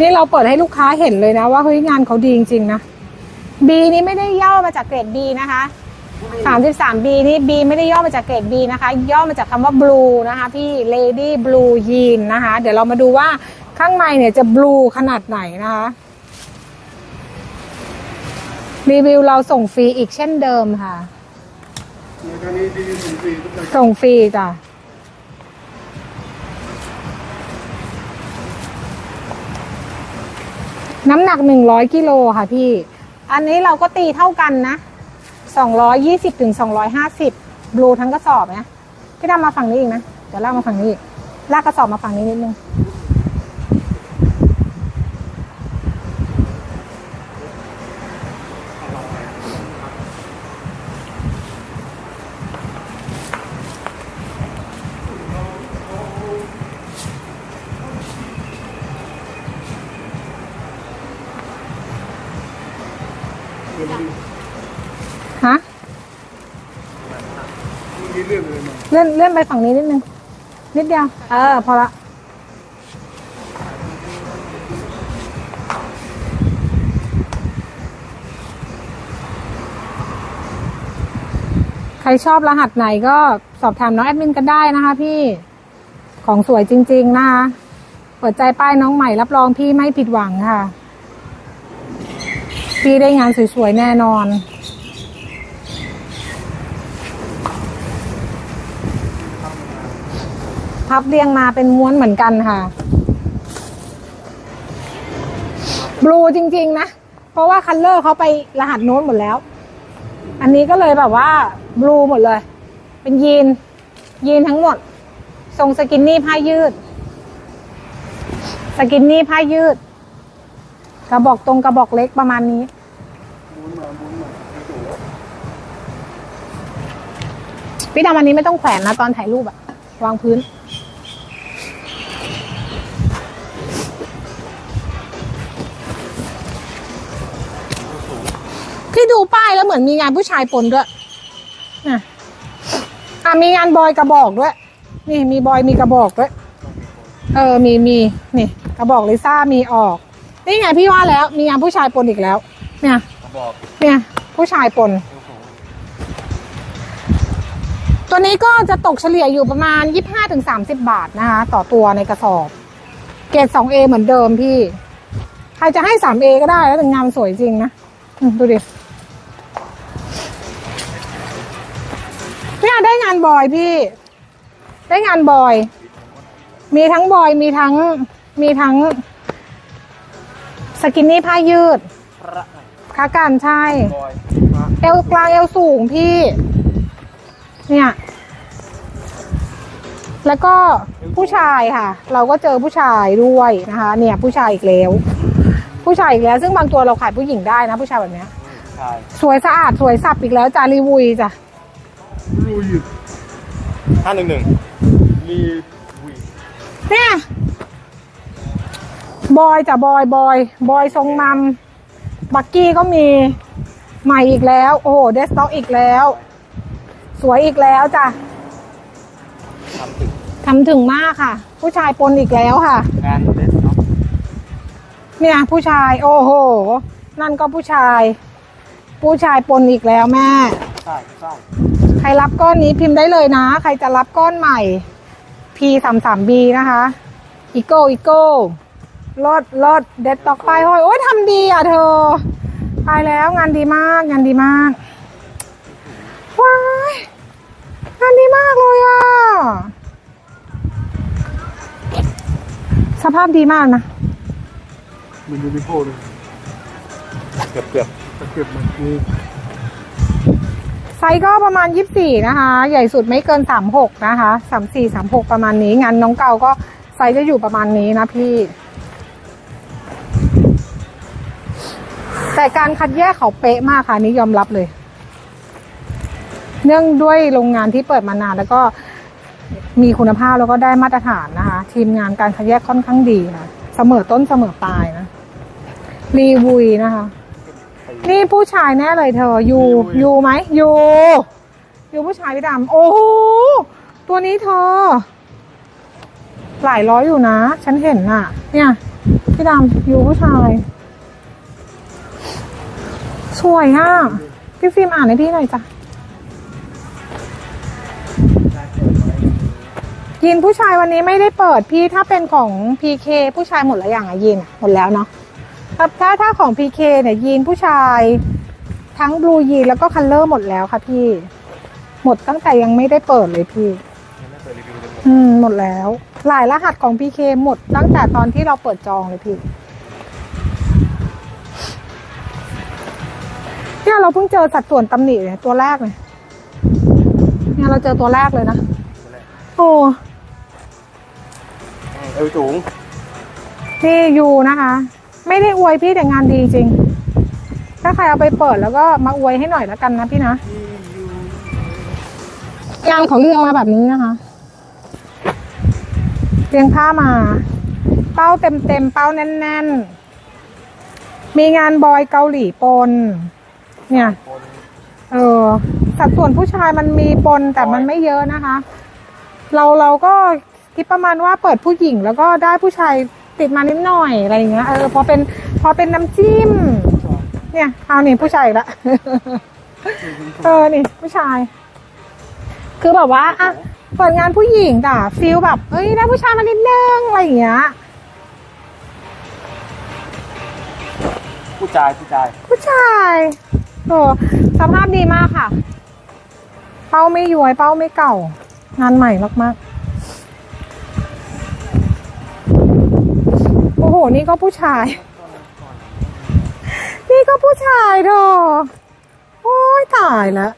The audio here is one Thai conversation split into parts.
นี่เราเปิดให้ลูกค้าเห็นเลยนะ ว่าเฮ้ยงานเขาดีจริงๆนะ B นี้ไม่ได้ย่อมาจากเกรด B นะคะ 33B นี่ B ไม่ได้ย่อมาจากเกรด B นะคะ ย่อมาจากคำว่า blue นะคะพี่ lady blue jean นะคะ เดี๋ยวเรามาดูว่าข้างในเนี่ยจะ blue ขนาดไหนนะคะ รีวิวเราส่งฟรีอีกเช่นเดิมค่ะในกรณีที่ยืนฟรีทุกคนส่งฟรีจ้ะ น้ำหนักหนึ่งร้อยกิโลค่ะพี่ อันนี้เราก็ตีเท่ากันนะสองร้อยยี่สิบถึงสองร้อยห้าสิบบลูทั้งกระสอบนะพี่ดำมาฝั่งนี้อีกนะ เดี๋ยวลากมาฝั่งนี้อีกลากกระสอบมาฝั่งนี้นิดนึง เลื่อนเลื่อนไปฝั่งนี้นิดนึง นิดเดียว เออ พอละใครชอบรหัสไหนก็สอบถามน้องแอดมินกันได้นะคะพี่ของสวยจริง ๆ นะคะเปิดใจป้ายน้องใหม่รับรองพี่ไม่ผิดหวังค่ะ พี่ได้งานสวย ๆ แน่นอน พับเรียงมาเป็นม้วนเหมือนกันค่ะ บลูจริง ๆ นะ เพราะว่าคัลเลอร์เขาไปรหัสโน้นหมดแล้ว อันนี้ก็เลยแบบว่าบลูหมดเลย เป็นยีน ยีนทั้งหมด ทรงสกินนี่ผ้ายืด สกินนี่ผ้ายืด กระบอกตรงกระบอกเล็กประมาณนี้พี่ดำอันนี้ไม่ต้องแขวนนะตอนถ่ายรูปอะวางพื้น แล้วเหมือนมีงานผู้ชายปนด้วยน่ะอะมีงานบอยกระบอกด้วย นี่มีบอยมีกระบอกด้วย เออมีมีนี่ กระบอกลิซ่ามีออก นี่ไงพี่ว่าแล้วมีงานผู้ชายปนอีกแล้ว เนี่ยบอกเนี่ย ผู้ชายปน ตัวนี้ก็จะตกเฉลี่ยอยู่ประมาณ 25-30 บาทนะคะ ต่อตัวในกระสอบ เกรด 2A เหมือนเดิมพี่ ใครจะให้ 3A ก็ได้แล้วแต่งานสวยจริงนะ ดูดิ งานบอยพี่ ได้งานบอย มีทั้งบอยมีทั้งมีทั้ง สกินนี่ผ้ายืดพระค้าการใช่ บอยพระเอวกลางเอวสูงพี่ เนี่ย แล้วก็ผู้ชายค่ะ เราก็เจอผู้ชายด้วยนะคะ เนี่ย ผู้ชายอีกแล้ว ผู้ชายอีกแล้ว ซึ่งบางตัวเราขายผู้หญิงได้นะ ผู้ชายแบบเนี้ย ชาย สวยสะอาดสวยสับอีกแล้วจารีวุยจ้ะ ลุยห้าหนึ่งหนึ่งรีวีเนี่ยบอยจ้ะบอยบอย บอยทรงมัมบักกี้ก็มีใหม่อีกแล้ว โอ้โหเดสต็อกอีกแล้ว สวยอีกแล้วจ้ะทำถึงทำถึงมากค่ะ ผู้ชายปนอีกแล้วค่ะ งานเด็ดเนาะเนี่ยผู้ชายโอ้โห นั่นก็ผู้ชาย ผู้ชายปนอีกแล้วแม่ ใช่ใช่ใครรับก้อนนี้พิมพ์ได้เลยนะ ใครจะรับก้อนใหม่ P 3 3 B นะคะอีโก้อีโก้ลดลดเด็ดตอกไปห้อยโอ้ยทำดีอะเธอตายแล้วงานดีมากงานดีมากว้ายงานดีมากเลยอะสภาพดีมากนะมันยูนิโคเลยเกือบเกือบตะเกียบมันคือไซส์ก็ประมาณ 24 นะคะ ใหญ่สุดไม่เกิน 36 นะคะ 34 36 ประมาณนี้ งานน้องเก่าก็ไซส์จะอยู่ประมาณนี้นะพี่ แต่การคัดแยกเขาเป๊ะมากค่ะนนี่ยอมรับเลย เนื่องด้วยโรงงานที่เปิดมานานแล้วก็มีคุณภาพแล้วก็ได้มาตรฐานนะคะ ทีมงานการคัดแยกค่อนข้างดีค่ะเสมอต้นเสมอปลายนะรีวุยนะคะ นี่ผู้ชายแน่เลยเธออยู่อยู่ไหมอยู่อยู่ผู้ชายพี่ดำโอ้โหตัวนี้เธอ หลายร้อยอยู่นะ ฉันเห็นน่ะ เนี่ย พี่ดำอยู่ผู้ชาย สวยอะ พี่ฟิล์มอ่านให้พี่หน่อยจ้ะยีนผู้ชายวันนี้ไม่ได้เปิดพี่ถ้าเป็นของ PK ผู้ชายหมดแล้วอย่างอะยีนอะหมดแล้วเนาะ ถ้าถ้าถ้าของ PK เนี่ยยีนผู้ชาย ทั้งบลูยีนแล้วก็คัลเลอร์หมดแล้วค่ะพี่ หมดตั้งแต่ยังไม่ได้เปิดเลยพี่ ยังไม่เปิดรีวิวเลยหมดอืมหมดแล้ว หลายรหัสของ PK หมดตั้งแต่ตอนที่เราเปิดจองเลยพี่เนี่ยเราเพิ่งเจอสัดส่วนตำหนิเลยตัวแรกเลยเนี่ยเราเจอตัวแรกเลยนะตัวแรกโอ้เอวสูงพี่ยูนะคะ ไม่ได้อวยพี่แต่งานดีจริง ถ้าใครเอาไปเปิดแล้วก็มาอวยให้หน่อยแล้วกันนะพี่นะงานเขาเรียงมาแบบนี้นะคะเรียงผ้ามา เป้าเต็มเต็มเป้าแน่น ๆ มีงานบอยเกาหลีปน เนี่ยเออสัดส่วนผู้ชายมันมีปนแต่มันไม่เยอะนะคะ เราเราก็คิดประมาณว่าเปิดผู้หญิงแล้วก็ได้ผู้ชาย ติดมานิดหน่อยอะไรอย่างเงี้ยเออพอเป็นพอเป็นน้ำจิ้ม เนี่ยเอานี่ผู้ชายอีกละเออนี่ผู้ชาย คือแบบว่าอะเปิดงานผู้หญิงแต่ฟิลแบบเอ้ยได้ผู้ชายมานิดนึงอะไรอย่างเงี้ยผู้ชายผู้ชายผู้ชายโอ้สภาพดีมากค่ะ เป้าไม่ย้วยเป้าไม่เก่า งานใหม่มากๆ หนี่ก็ผู้ชาย นี่ก็ผู้ชายเธอโอ้ยตายแล้ว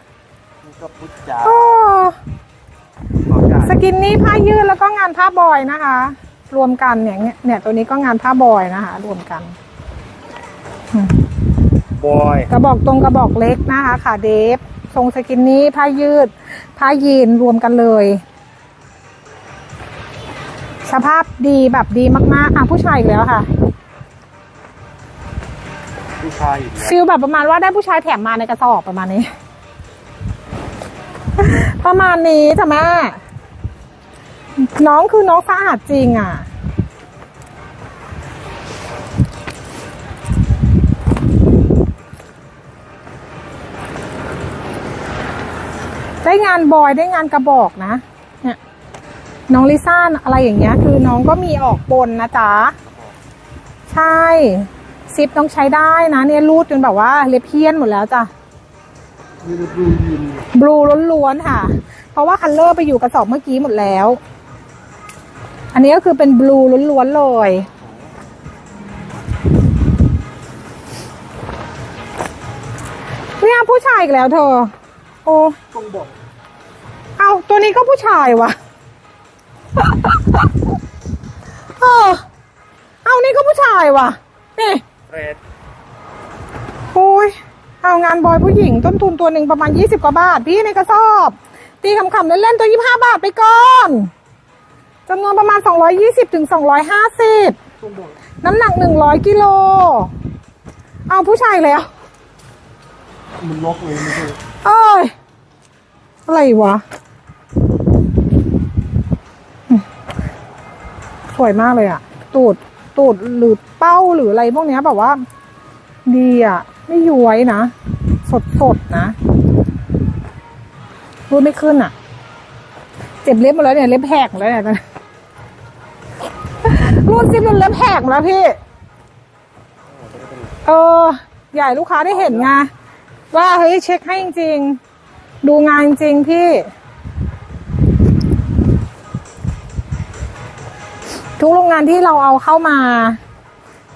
นี่ก็ผู้ชายโอ้ขอจ่ายสกินนี่ผ้ายืดแล้วก็งานผ้าบอยนะคะ รวมกันเนี่ยเนี่ยเนี่ยตัวนี้ก็งานผ้าบอยนะคะ รวมกันบอยกระบอกตรงกระบอกเล็กนะคะขาเดฟทรงสกินนี่ผ้ายืด ผ้ายีนรวมกันเลย สภาพดีแบบดีมากๆ อะผู้ชายอีกแล้วค่ะ ผู้ชายอีกแล้วฟิลแบบประมาณว่าได้ผู้ชายแถมมาในกระสอบประมาณนี้ ประมาณนี้จ้ะแม่น้องคือน้องสะอาดจริงอะ ได้งานบอยได้งานกระบอกนะเน้องลิซ่าอะไรอย่างเงี้ย คือน้องก็มีออกบนนะจ๊ะ ใช่ ซิปต้องใช้ได้นะ เนี่ยรูดจนแบบว่าเล็บเพี้ยนหมดแล้วจ้ะนี่ก็ดูยินบลูล้วนๆค่ะ เพราะว่าคัลเลอร์ไปอยู่กระสอบเมื่อกี้หมดแล้ว อันนี้ก็คือเป็นบลูล้วนๆเลยเนี่ยผู้ชายอีกแล้วเธอ โอ้ต้องบอกเอาตัวนี้ก็ผู้ชายวะ เออเอานี่ก็ผู้ชายวะนี่เรดโอ้ยเอางานบอยผู้หญิง ต้นทุนตัวหนึ่งประมาณยี่สิบกว่าบาท พี่ในกระสอบ ตีคำๆเล่นๆตัวยี่ห้าบาทไปก่อนจำนวนประมาณสองร้อยี่สิบถึงสองร้อยห้าสิบต้องบอกน้ำหนักหนึ่งร้อยกิโล เอาผู้ชายแล้ว มันล็อกเลยไม่ใช่เอ้ย อะไรวะอืม สวยมากเลยอะตูดตูดหรือเป้าหรืออะไรพวกเนี้ยแบบว่า ดีอะไม่ย้วยนะ สดสดนะรูดไม่ขึ้นอะเจ็บเล็บหมดแล้วเนี่ยเล็บแหกแล้วเนี่ยตอนนี้รูดซิปจนเล็บแหกแล้วพี่ เออใหญ่ลูกค้าได้เห็นไงว่าเฮ้ยเช็คให้จริงๆดูงานจริงพี่ ทุกโรงงานที่เราเอาเข้ามา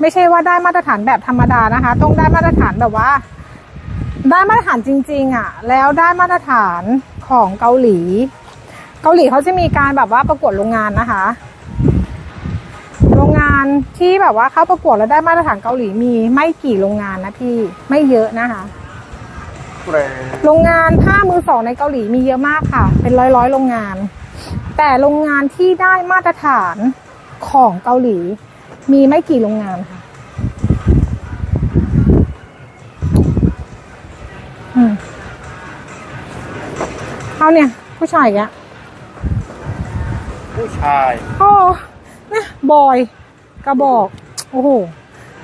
ไม่ใช่ว่าได้มาตรฐานแบบธรรมดานะคะ ต้องได้มาตรฐานแบบว่า ได้มาตรฐานจริง ๆอะ แล้วได้มาตรฐานของเกาหลี เกาหลีเขาจะมีการแบบว่าประกวดโรงงานนะคะ โรงงานที่แบบว่าเข้าประกวดแล้วได้มาตรฐานเกาหลีมีไม่กี่โรงงานนะพี่ไม่เยอะนะคะเรดโรงงานผ้ามือสองในเกาหลีมีเยอะมากค่ะ เป็นร้อยร้อยๆโรงงาน แต่โรงงานที่ได้มาตรฐาน ของเกาหลี มีไม่กี่โรงงานค่ะอืมเอาเนี่ย ผู้ชายอีกอะผู้ชายโอ้เนี่ยบอย กระบอก โอ้โห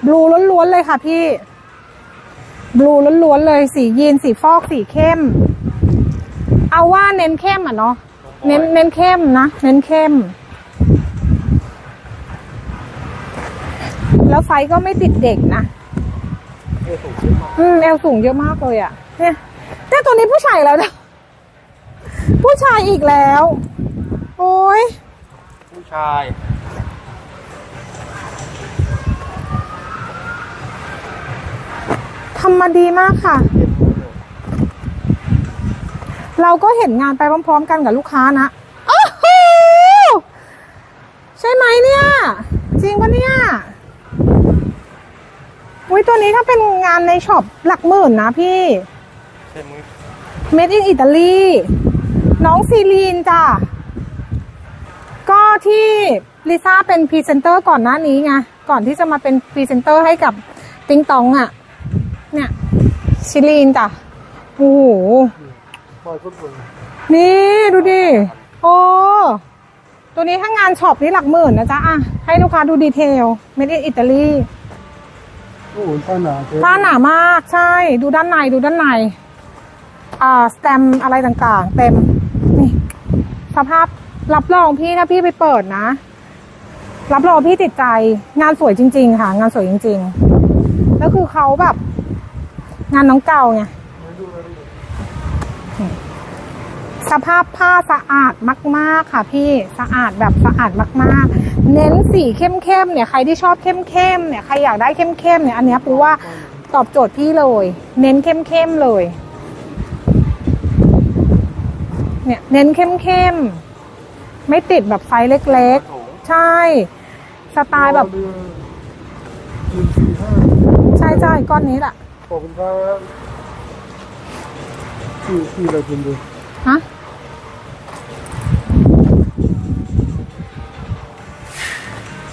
บลูล้วนๆเลยค่ะพี่ บลูล้วนๆเลย สียีน สีฟอก สีเข้ม เอาว่าเน้นเข้มอะเนาะ เน้นเน้นเข้มนะ เน้นเข้ม แล้วไฟก็ไม่ติดเด็กนะเออสูงขึ้นมาอืมแอลสูงเยอะมากเลยอะ่ะ เนี่ยแต่ตัวนี้ผู้ชายแล้วนะผู้ชายอีกแล้ว โอ้ยผู้ชาย ทำมาดีมากค่ะ เราก็เห็นงานไปพร้อม ๆ กันกับลูกค้านะโอ้โหใช่ไหมเนี่ย จริงปะเนี่ย อุ้ยตัวนี้ถ้าเป็นงานในช็อปหลักหมื่นนะพี่ใช่มั้ยเมดอินอิตาลีน้องซีลีนจ้ะก็ที่ลิซ่าเป็นพรีเซนเตอร์ก่อนหน้านี้ไงก่อนที่จะมาเป็นพรีเซนเตอร์ให้กับติงตองอะ่ะ เนี่ยซีลีนจ้ะโอ้โหปล่อยคนสวยนี่ดูดิโอ้ตัวนี้ถ้างานช็อปนี่หลักหมื่นนะจ๊ะอะให้ลูกค้าดูดีเทลเมดอินอิตาลี โอ้โหผ้าหนาเจ๊ผ้าหนามากใช่ ดูด้านในดูด้านใน อ่าสแตมอะไรต่างๆ เต็ม นี่ สภาพรับรองพี่ถ้าพี่ไปเปิดนะ รับรองพี่ติดใจ งานสวยจริง ๆ ค่ะ งานสวยจริง ๆ แล้วคือเขาแบบ งานน้องเก่าไง สภาพผ้าสะอาดมาก ๆ ค่ะพี่สะอาดแบบสะอาดมาก ๆ เน้นสีเข้มๆเนี่ยใครที่ชอบเข้มๆเนี่ยใครอยากได้เข้มๆเนี่ยอันเนี้ยปูว่าตอบโจทย์พี่เลย เน้นเข้มๆเลย เนี่ยเน้นเข้มๆไม่ติดแบบไซส์เล็กสูงๆใช่ สไตล์แบบเรือหนึ่งสี่ห้าใช่ใช่ก้อนนี้แหละขอบคุณครับที่ที่เราคุณดูฮะ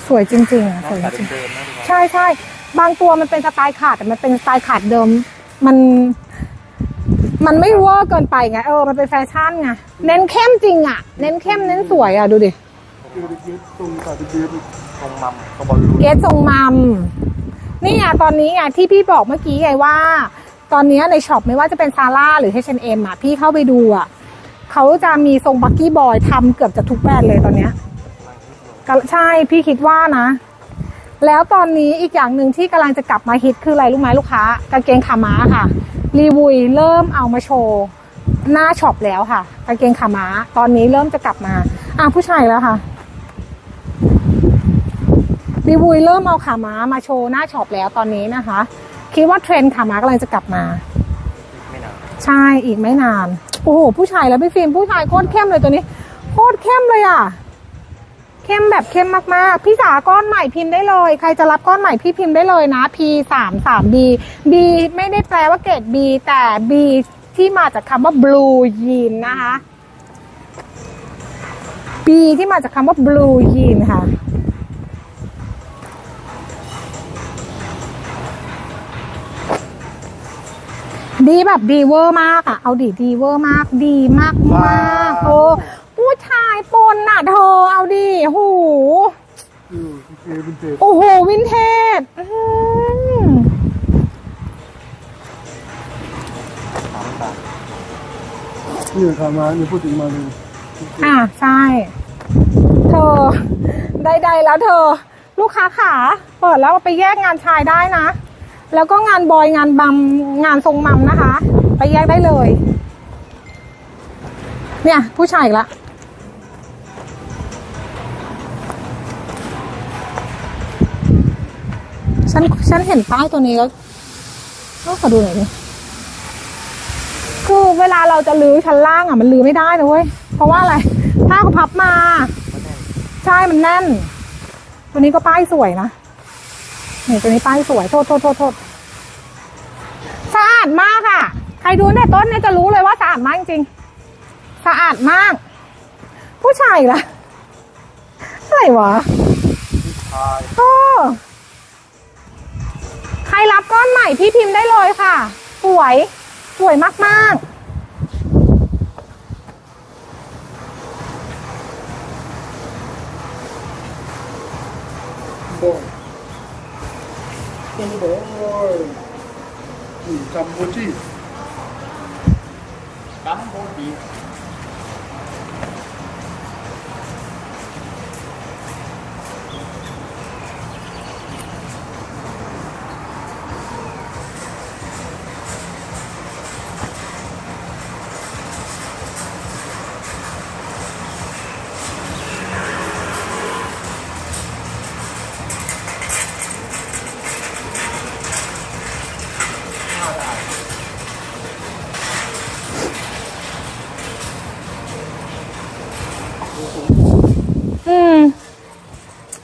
สวยจริงๆอะสวยจริงเดิมนะใช่ใช่บางตัวมันเป็นสไตล์ขาดแต่มันเป็นสไตล์ขาดเดิม มัน มันไม่เวอร์เกินไปไงเออมันเป็นแฟชั่นไงเน้นเข้มจริงอะ เน้นเข้มเน้นสวยอะดูดิคือดิจิตตรงสายดิจิตตรงมัมตรงบอลลูนเกสทรงมัมนี่ไงตอนนี้ไงที่พี่บอกเมื่อกี้ไงว่า ตอนนี้ในช็อปไม่ว่าจะเป็นซาร่าหรือ H&M อะพี่เข้าไปดูอะเขาจะมีทรงบักกี้บอยทำเกือบจะทุกแบรนด์เลยตอนเนี้ยก็ ใช่พี่คิดว่านะ แล้วตอนนี้อีกอย่างหนึ่งที่กำลังจะกลับมาฮิตคืออะไรรู้ไหมลูกค้ากางเกงขาม้าค่ะรีวุยเริ่มเอามาโชว์หน้าช็อปแล้วค่ะกางเกงขาม้า ตอนนี้เริ่มจะกลับมา อะผู้ชายแล้วค่ะรีวุยเริ่มเอาขาม้ามาโชว์หน้าช็อปแล้วตอนนี้นะคะ คิดว่าเทรนด์ขาม้ากำลังจะกลับมาไม่นานใช่อีกไม่นาน โอ้โหผู้ชายแล้วพี่ฟิล์มผู้ชายโคตรเข้มเลยตัวนี้ โคตรเข้มเลยอะ เข้มแบบเข้มมากๆ พี่จ๋าก้อนใหม่พิมพ์ได้เลย ใครจะรับก้อนใหม่พี่พิมพ์ได้เลยนะ P สามสาม B B ไม่ได้แปลว่าเกรด B แต่ B ที่มาจากคำว่า blue jean นะคะ B ที่มาจากคำว่า blue jean ค่ะ ดีแบบดีเวอร์มากอะเอาดีดีเวอร์มาก ดีมากมากโอ้ ผู้ชายปนน่ะเธอเอาดีโหอือเจเป็นเจโอ้โห วินเทจอื้อหือสามบาทนี่ขามานี่พูดถึงมาเลยอะใช่ เธอใดๆแล้วเธอ ลูกค้าขา เปิดแล้วเอาไปแยกงานชายได้นะ แล้วก็งานบอยงานบัมงานทรงมัมนะคะ ไปแยกได้เลย เนี่ย ผู้ชายอีกละ ฉันฉันเห็นป้ายตัวนี้แล้วต้องขอดูหน่อยดิคือเวลาเราจะลื้อชั้นล่างอะ มันลื้อไม่ได้นะเว้ย เพราะว่าอะไรผ้าก็พับมา ใช่ มันแน่น ตัวนี้ก็ป้ายสวยนะนี่ตัวนี้ป้ายสวย โทษโทษโทษโทษสะอาดมากอะ ใครดูในต้นเนี่ยจะรู้เลยว่าสะอาดมากจริงๆสะอาดมาก ผู้ชายอีกละอะไรวะชายโอ้ใครรับก้อนใหม่พี่พิมพ์ได้เลยค่ะ สวย สวยมากๆโบ้งตูโดยนี่กัมพูชี cắm bố chị อืม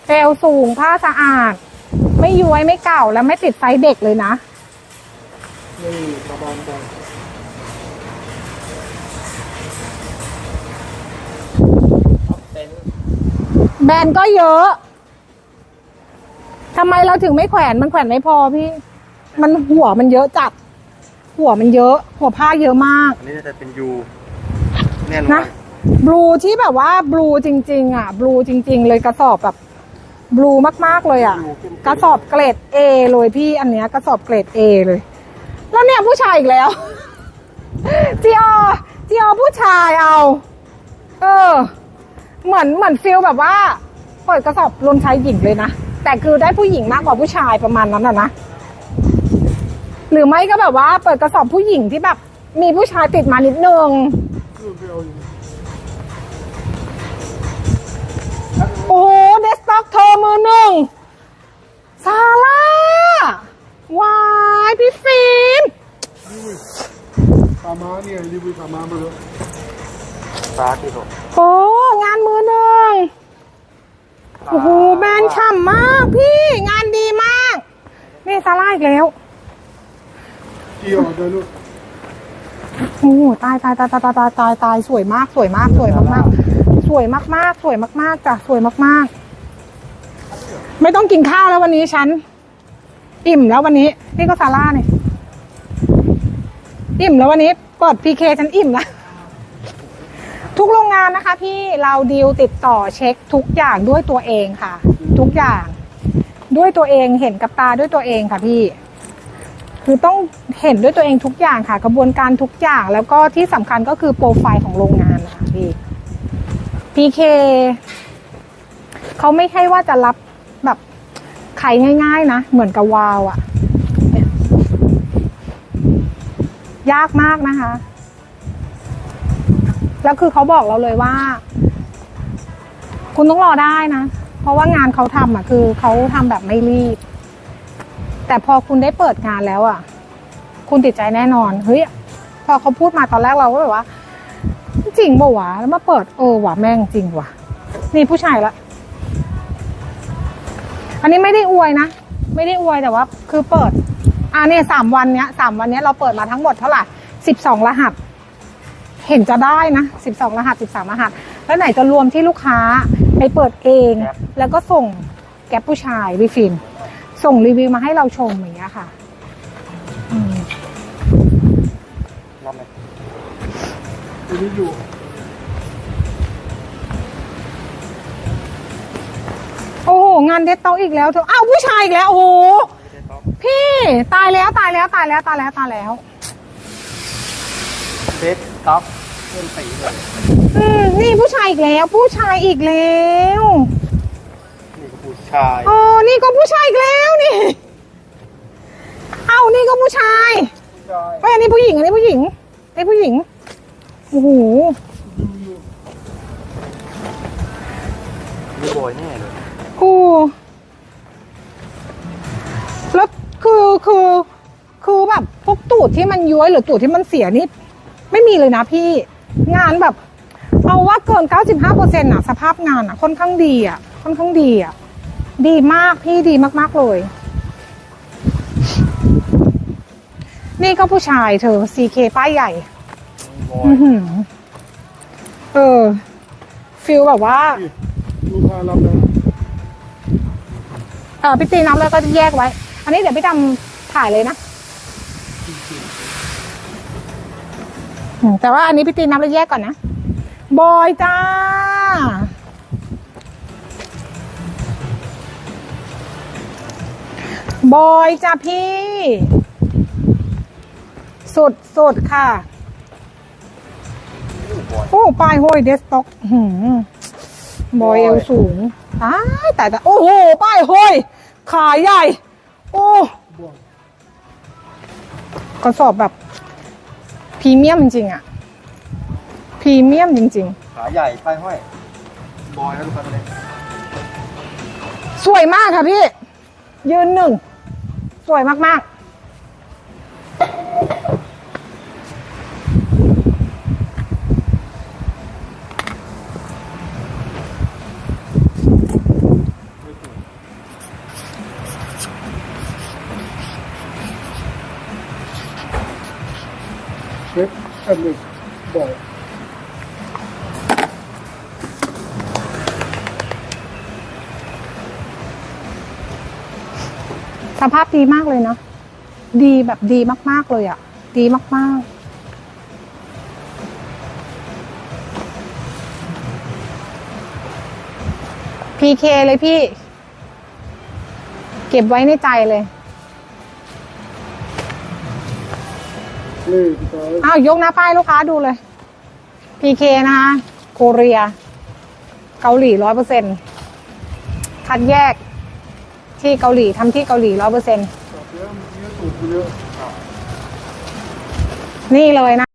เอวสูงผ้าสะอาด ไม่ย้วยไม่เก่าแล้วไม่ติดไซส์เด็กเลยนะนี่ประมาณกัน ốc tên แบรนด์ก็เยอะทำไมเราถึงไม่แขวนมันแขวนไม่พอพี่ มันหัวมันเยอะจัด หัวมันเยอะ หัวผ้าเยอะมาก อันนี้จะเป็นยูแน่นอนะน บลูที่แบบว่าบลูจริง ๆ อะบลูจริง ๆ เลยกระสอบแบบบลูมาก ๆ เลยอะ กระสอบเกรด A เลยพี่อันเนี้ยกระสอบเกรด A เลย แล้วเนี่ยผู้ชายอีกแล้วจีอจีอผู้ชายเอา เออ เหมือนเหมือนฟิลแบบว่า เปิดกระสอบรวมชายหญิงเลยนะ แต่คือได้ผู้หญิงมากกว่าผู้ชายประมาณนั้นอะนะ หรือไม่ก็แบบว่า เปิดกระสอบผู้หญิงที่แบบ มีผู้ชายติดมานิดนึง อกเธอมือหนึ่งซาร่าวายพี่ฟิล์มปลามาเนี่ยรีวิวปลามามาเลยปลาที่หกโอ้งานมือหนึ่งโอ้โหแบนด์ฉ่ำมากพี่งานดีมาก นี่ซาร่าอีกแล้วเกี่ยวเลยลูกโอ้ตายตายตายตายตายตายตายสวยมากสวยมากสวยมากมากสวยมากมากสวยมากมากจ้ะสวยมากมาก ไม่ต้องกินข้าวแล้ววันนี้ฉัน อิ่มแล้ววันนี้ นี่ก็ซาร่าเนี่ยอิ่มแล้ววันนี้เปิดพีเคฉันอิ่มแล้วทุกโรงงานนะคะพี่เราดีลติดต่อเช็คทุกอย่างด้วยตัวเองค่ะ ทุกอย่าง ด้วยตัวเองเห็นกับตาด้วยตัวเองค่ะพี่ คือต้องเห็นด้วยตัวเองทุกอย่างค่ะ กระบวนการทุกอย่างแล้วก็ที่สำคัญก็คือโปรไฟล์ของโรงงานนะคะพี่ PK เขาไม่ใช่ว่าจะรับ แบบใครง่ายๆนะ เหมือนกับวาวอะเนี่ยยากมากนะคะ แล้วคือเขาบอกเราเลยว่า คุณต้องรอได้นะ เพราะว่างานเขาทำอะ คือเขาทำแบบไม่รีบ แต่พอคุณได้เปิดงานแล้วอะ คุณติดใจแน่นอนเฮ้ยพอเขาพูดมาตอนแรกเราก็แบบว่า จริงป่าวะแล้วมาเปิดเออวะแม่งจริงวะนี่ผู้ชายละ อันนี้ไม่ได้อวยนะ ไม่ได้อวยแต่ว่า คือเปิด อ่าเนี่ยสามวันเนี้ยสามวันเนี้ยเราเปิดมาทั้งหมดเท่าไหร่สิบสองรหัส เห็นจะได้นะสิบสองรหัสสิบสามรหัส แล้วไหนจะรวมที่ลูกค้าไปเปิดเอง แล้วก็ส่งแก๊ปผู้ชายรีฟิล์มส่งรีวิวมาให้เราชมอย่างเงี้ยค่ะอืมรับไหมอันนี้อยู่ โอ้โหงานเด็ดโตอีกแล้วเธออ้าวผู้ชายอีกแล้วโอ้โหไม่ได้ต๊อกพี่ตายแล้วตายแล้วตายแล้วตายแล้วตายแล้วเซตต๊อกเพื่อนสีเลยอืมนี่ผู้ชายอีกแล้ว ผู้ชายอีกแล้วนี่ก็ผู้ชายอ๋อนี่ก็ผู้ชายอีกแล้วนี่ เอ้านี่ก็ผู้ชายผู้ชายเอ้ยอันนี้ผู้หญิงอันนี้ผู้หญิงอันนี้ผู้หญิงโอ้โหมีบอยแน่เลย โอ้แล้วคือคือคือแบบพวกตูดที่มันย้วยหรือตูดที่มันเสียนี่ไม่มีเลยนะพี่ งานแบบ เอาว่าเกิน 95เปอร์เซ็นต์อะสภาพงานอะค่อนข้างดีอะค่อนข้างดีอะดีมากพี่ดีมากๆเลย นี่ก็ผู้ชายเธอ CK ป้ายใหญ่เออฟิลแบบว่าลูกค้ารับแล้ว เออพี่ตีน้ำแล้วก็แยกไว้ อันนี้เดี๋ยวพี่ทำถ่ายเลยนะแต่ว่าอันนี้พี่ตีน้ำแล้วแยกก่อนนะบอยจ้าบอยจ้ะพี่ สุดสุดค่ะ โอ้ป้ายห้อยเดสต็อกหืม บอยเอวสูงตายแต่แต่โอ้โห ป้ายห้อยขาใหญ่ โอ้กระสอบแบบพรีเมียมจริงๆอะพรีเมียมจริง ขาใหญ่ป้ายห้อย บอยแล้วทุกคนเลยๆ สวยมากค่ะพี่ ยืนหนึ่ง สวยมาก ช็คอันหนึ่บอยสภาพดีมากเลยเนาะดีแบบดีมาก ๆ เลยอะ่ะ ดีมากๆ PK เลยพี่ เก็บไว้ในใจเลย นี่พี่ตาอ้าวยกหน้าป้ายลูกค้าดูเลย PK นะคะโคเรีย เกาหลีร้อยเปอร์เซ็นคัดแยกที่เกาหลีทำที่เกาหลีร้อยเปอร์เซ็นตัดเยอะเมื่อกี้สูตรเยอะ นี่เลยนะ